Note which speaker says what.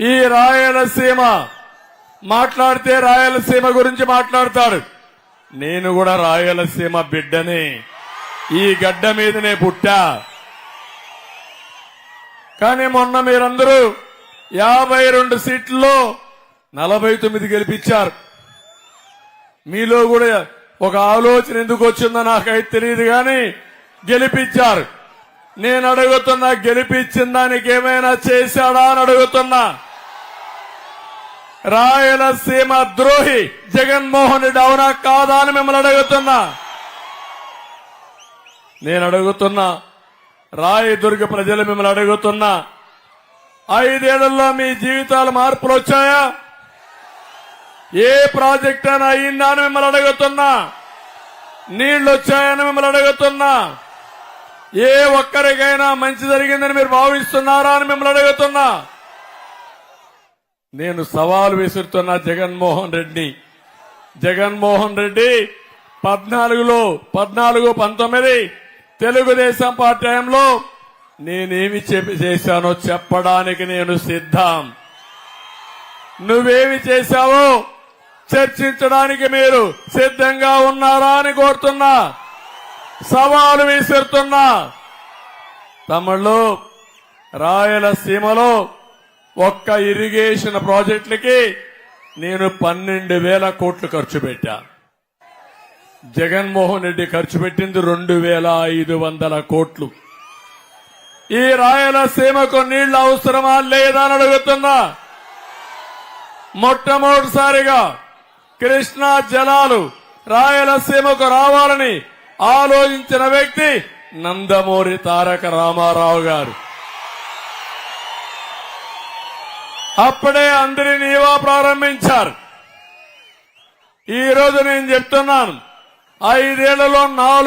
Speaker 1: ఈ రాయలసీమ మాట్లాడితే రాయలసీమ గురించి మాట్లాడతాడు. నేను కూడా రాయలసీమ బిడ్డని. ఈ గడ్డ మీదనే పుట్టా. కానీ మొన్న మీరందరూ యాభై రెండు సీట్లలో నలభై తొమ్మిది గెలిపించారు. మీలో కూడా ఒక ఆలోచన ఎందుకు వచ్చిందో నాకైతే తెలియదు కానీ గెలిపించారు. నేను అడుగుతున్నా గెలిపించిన దానికి ఏమైనా చేశాడా అని అడుగుతున్నా. రాయలసీమ ద్రోహి జగన్మోహన్ రెడ్డి అవునా కాదా అని మిమ్మల్ని అడుగుతున్నా. నేను అడుగుతున్నా రాయదుర్గ ప్రజలు మిమ్మల్ని అడుగుతున్నా. ఐదేళ్ళలో మీ జీవితాలు మార్పులు వచ్చాయా? ఏ ప్రాజెక్ట్ అయినా అయిందా అని మిమ్మల్ని అడుగుతున్నా. నీళ్ళు వచ్చాయని మిమ్మల్ని అడుగుతున్నా. ఏ ఒక్కరికైనా మంచి జరిగిందని మీరు భావిస్తున్నారా అని మిమ్మల్ని అడుగుతున్నా. నేను సవాలు విసురుతున్నా జగన్మోహన్ రెడ్డి జగన్మోహన్ రెడ్డి పద్నాలుగులో పద్నాలుగు పంతొమ్మిది తెలుగుదేశం పార్టీ టైంలో నేనేమి చెప్పి చేశానో చెప్పడానికి నేను సిద్ధం. నువ్వేమి చేశావో చర్చించడానికి మీరు సిద్ధంగా ఉన్నారా అని కోరుతున్నా. సవాలు విసురుతున్నా. తమిళ్ళు రాయలసీమలో ఒక్క ఇరిగేషన్ ప్రాజెక్టులకి నేను పన్నెండు వేల కోట్లు ఖర్చు పెట్టా. జగన్మోహన్ రెడ్డి ఖర్చు పెట్టింది రెండు వేల ఐదు వందల కోట్లు. ఈ రాయలసీమకు నీళ్ళు అవసరమా లేదా అని అడుగుతున్నా. మొట్టమొదటిసారిగా కృష్ణా జలాలు రాయలసీమకు రావాలని ఆలోచించిన వ్యక్తి నందమూరి తారక రామారావు గారు. అప్పుడే అందరి నీవా ప్రారంభించారు. ఈ రోజు నేను చెప్తున్నాను ఐదేళ్ళలో నాలుగు